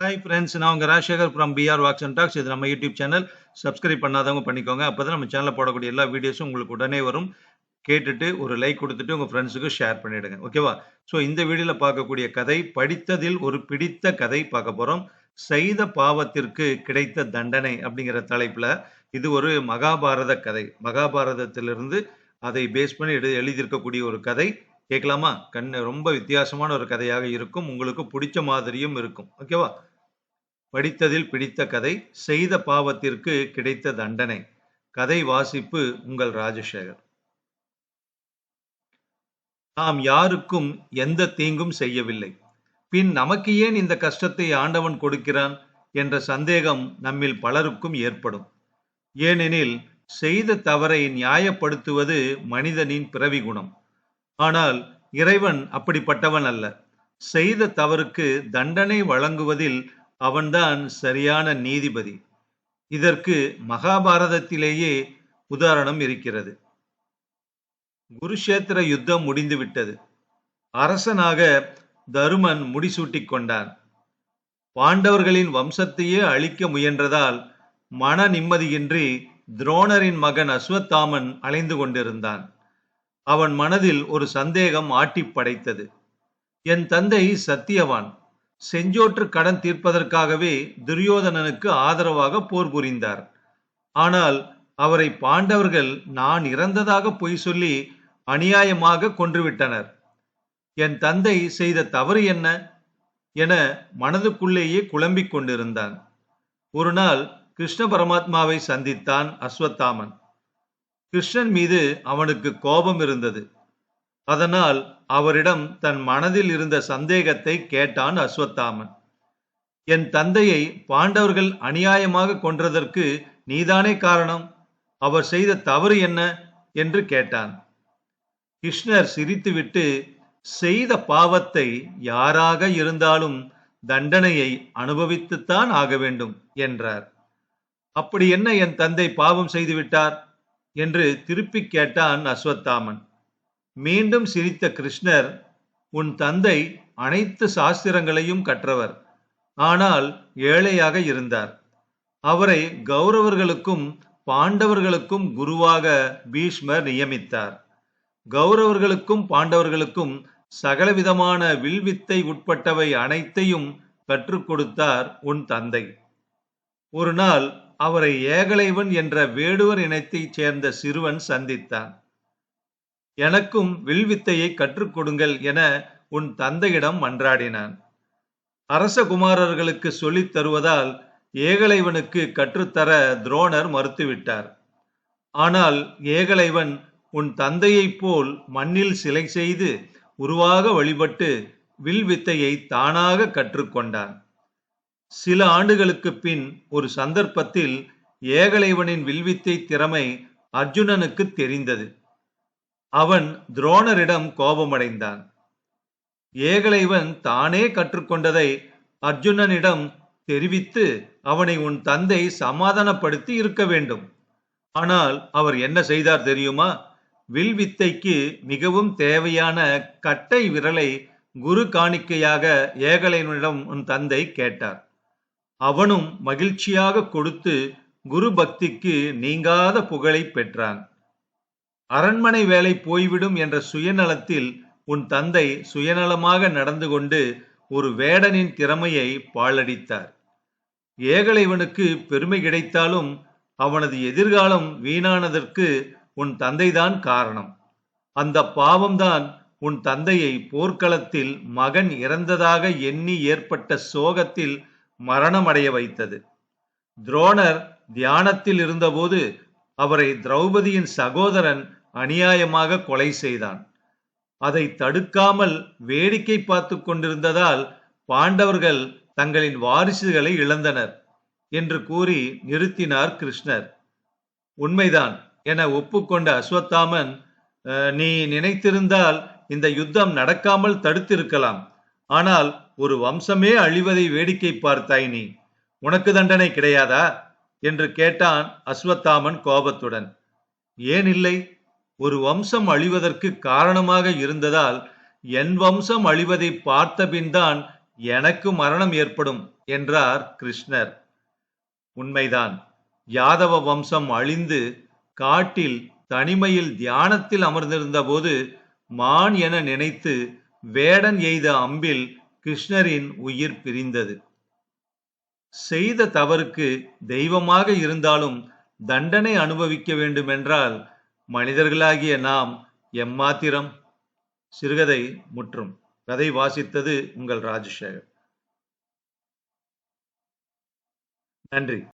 Hi friends நான் உங்கள் Rajasekar from PR walks and talks இது நம்ம யூடியூப் சேனல் சப்ஸ்கிரைப் பண்ணாதவங்க பண்ணிக்கோங்க. அப்போ தான் நம்ம சேனலில் போடக்கூடிய எல்லா வீடியோஸும் உங்களுக்கு உடனே வரும். கேட்டுட்டு ஒரு லைக் கொடுத்துட்டு உங்கள் ஃப்ரெண்ட்ஸுக்கு ஷேர் பண்ணிவிடுங்க ஓகேவா ஸோ இந்த வீடியோவில் பார்க்கக்கூடிய கதை படித்ததில் ஒரு பிடித்த கதை பார்க்க போகிறோம் செய்த பாவத்திற்கு கிடைத்த தண்டனை அப்படிங்கிற தலைப்பில் இது ஒரு மகாபாரத கதை. மகாபாரதத்திலிருந்து அதை பேஸ் பண்ணி எழு எழுதியிருக்கக்கூடிய ஒரு கதை. கேட்கலாமா? கண் ரொம்ப வித்தியாசமான ஒரு கதையாக இருக்கும். உங்களுக்கு பிடிச்ச மாதிரியும் இருக்கும். ஓகேவா படித்ததில் பிடித்த கதை செய்த பாவத்திற்கு கிடைத்த தண்டனை. கதை வாசிப்பு உங்கள் ராஜசேகர். நாம் யாருக்கும் எந்த தீங்கும் செய்யவில்லை. பின் நமக்கு ஏன் இந்த கஷ்டத்தை ஆண்டவன் கொடுக்கிறான் என்ற சந்தேகம் நம்மில் பலருக்கும் ஏற்படும். ஏனெனில் செய்த தவறை நியாயப்படுத்துவது மனிதனின் பிறவி குணம். ஆனால் இறைவன் அப்படிப்பட்டவன் அல்ல. செய்த தவறுக்கு தண்டனை வழங்குவதில் அவன்தான் சரியான நீதிபதி. இதற்கு மகாபாரதத்திலேயே உதாரணம் இருக்கிறது. குருஷேத்திர யுத்தம் முடிந்துவிட்டது. அரசனாக தருமன் முடிசூட்டிக் கொண்டான். பாண்டவர்களின் வம்சத்தையே அழிக்க முயன்றதால் மன நிம்மதியின்றி துரோணரின் மகன் அஸ்வத்தாமன் அலைந்து கொண்டிருந்தான். அவன் மனதில் ஒரு சந்தேகம் ஆட்டி படைத்தது. என் தந்தை சத்தியவான். செஞ்சோற்று கடன் தீர்ப்பதற்காகவே துரியோதனனுக்கு ஆதரவாக போர் புரிந்தார். ஆனால் அவரை பாண்டவர்கள் நான் இறந்ததாக பொய் சொல்லி அநியாயமாக கொன்றுவிட்டனர். என் தந்தை செய்த தவறு என்ன? என மனதுக்குள்ளேயே குழம்பிக் கொண்டிருந்தான். ஒரு நாள் கிருஷ்ண பரமாத்மாவை சந்தித்தான் அஸ்வத்தாமன். கிருஷ்ணன் மீது அவனுக்கு கோபம் இருந்தது. அதனால் அவரிடம் தன் மனதில் இருந்த சந்தேகத்தை கேட்டான் அஸ்வத்தாமன். என் தந்தையை பாண்டவர்கள் அநியாயமாக கொன்றதற்கு நீதானே காரணம்? அவர் செய்த தவறு என்ன? என்று கேட்டான். கிருஷ்ணர் சிரித்துவிட்டு செய்த பாவத்தை யாராக இருந்தாலும் தண்டனையை அனுபவித்துத்தான் ஆக வேண்டும் என்றார். அப்படி என்ன என் தந்தை பாவம் செய்துவிட்டார்? என்று திருப்பி கேட்டான் அஸ்வத்தாமன். மீண்டும் சிரித்த கிருஷ்ணர் உன் தந்தை அனைத்து சாஸ்திரங்களையும் கற்றவர். ஆனால் ஏழையாக இருந்தார். அவரை கௌரவர்களுக்கும் பாண்டவர்களுக்கும் குருவாக பீஷ்மர் நியமித்தார். கௌரவர்களுக்கும் பாண்டவர்களுக்கும் சகலவிதமான வில்வித்தை உட்பட்டவை அனைத்தையும் கற்றுக் கொடுத்தார் உன் தந்தை. ஒரு நாள் அவரை ஏகலைவன் என்ற வேடுவர் இனத்தைச் சேர்ந்த சிறுவன் சந்தித்தான். எனக்கும் வில்வித்தையை கற்றுக் கொடுங்கள் என உன் தந்தையிடம் மன்றாடினான். அரசகுமாரர்களுக்கு சொல்லித் தருவதால் ஏகலைவனுக்கு கற்றுத்தர துரோணர் மறுத்துவிட்டார். ஆனால் ஏகலைவன் உன் தந்தையைப் போல் மண்ணில் சிலை செய்து உருவாக வழிபட்டு வில்வித்தையை தானாக கற்றுக்கொண்டான். சில ஆண்டுகளுக்கு பின் ஒரு சந்தர்ப்பத்தில் ஏகலைவனின் வில்வித்தை திறமை அர்ஜுனனுக்கு தெரிந்தது. அவன் துரோணரிடம் கோபமடைந்தான். ஏகலைவன் தானே கற்றுக்கொண்டதை அர்ஜுனனிடம் தெரிவித்து அவனை உன் தந்தை சமாதானப்படுத்தி இருக்க வேண்டும். ஆனால் அவர் என்ன செய்தார் தெரியுமா? வில்வித்தைக்கு மிகவும் தேவையான கட்டை விரலை குரு காணிக்கையாக ஏகலைவனிடம் உன் தந்தை கேட்டார். அவனும் மகிழ்ச்சியாக கொடுத்து குரு பக்திக்கு நீங்காத புகழை பெற்றான். அரண்மனை வேலை போய்விடும் என்ற சுயநலத்தில் உன் தந்தை சுயநலமாக நடந்து கொண்டு ஒரு வேடனின் திறமையை பாழடித்தார். ஏகலைவனுக்கு பெருமை கிடைத்தாலும் அவனது எதிர்காலம் வீணானதற்கு உன் தந்தைதான் காரணம். அந்த பாவம்தான் உன் தந்தையை போர்க்களத்தில் மகன் இறந்ததாக எண்ணி ஏற்பட்ட சோகத்தில் மரணமடைய வைத்தது. துரோணர் தியானத்தில் இருந்தபோது அவரை திரௌபதியின் சகோதரன் அநியாயமாக கொலை செய்தான். அதை தடுக்காமல் வேடிக்கை பார்த்து கொண்டிருந்ததால் பாண்டவர்கள் தங்களின் வாரிசுகளை இழந்தனர் என்று கூறி நிறுத்தினார் கிருஷ்ணர். உண்மைதான் என ஒப்புக்கொண்ட அஸ்வத்தாமன் நீ நினைத்திருந்தால் இந்த யுத்தம் நடக்காமல் தடுத்திருக்கலாம். ஆனால் ஒரு வம்சமே அழிவதை வேடிக்கை பார்த்தாய் நீ. உனக்கு தண்டனை கிடையாதா? என்று கேட்டான் அஸ்வத்தாமன் கோபத்துடன். ஏன் இல்லை? ஒரு வம்சம் அழிவதற்கு காரணமாக இருந்ததால் என் வம்சம் அழிவதை பார்த்தபின்தான் எனக்கு மரணம் ஏற்படும் என்றார் கிருஷ்ணர். உண்மைதான். யாதவ வம்சம் அழிந்து காட்டில் தனிமையில் தியானத்தில் அமர்ந்திருந்தபோது மான் என நினைத்து வேடன் எய்த அம்பில் கிருஷ்ணரின் உயிர் பிரிந்தது. செய்த தவறுக்கு தெய்வமாக இருந்தாலும் தண்டனை அனுபவிக்க வேண்டுமென்றால் மனிதர்களாகிய நாம் எம்மாத்திரம் சிறுகதை முற்றும். கதை வாசித்தது உங்கள் ராஜசேகர். நன்றி.